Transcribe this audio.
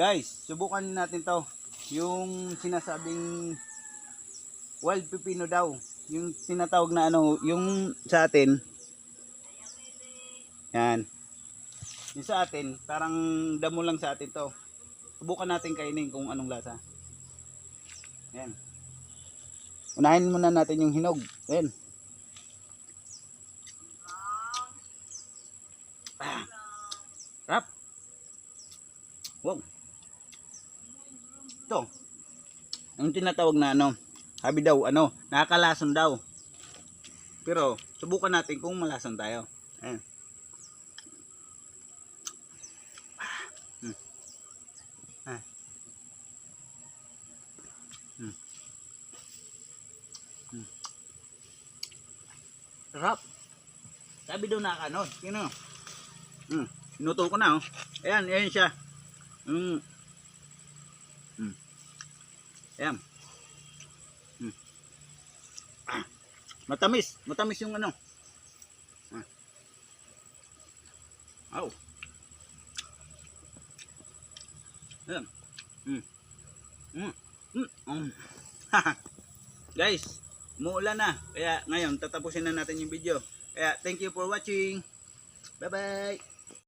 Guys, subukan natin to. Yung sinasabing wild pepino daw. Yung tinatawag na ano, yung sa atin. Yan. Yung sa atin, parang damo lang sa atin to. Subukan natin kainin kung anong lasa. Yan. Unahin muna natin yung hinog. Yan. Ah. Rap. Wow. Ito. Ang tinatawag na ano, habi daw, ano, nakakalason daw. Pero, subukan natin kung malason tayo. Ayan. Ah. Ah. Hmm. Hmm. Sarap. Sabi daw na ano, sino? Hmm. Sinuto ko na oh. Ayan, ayan siya. Mm. Ayan. Mm. Ah. Matamis, matamis yung ano. Ah. Aw. Ayan. Mm. Mm. Mm. Mm. Guys, umuulan na. Kaya ngayon, tatapusin na natin yung video. Kaya, thank you for watching. Bye-bye.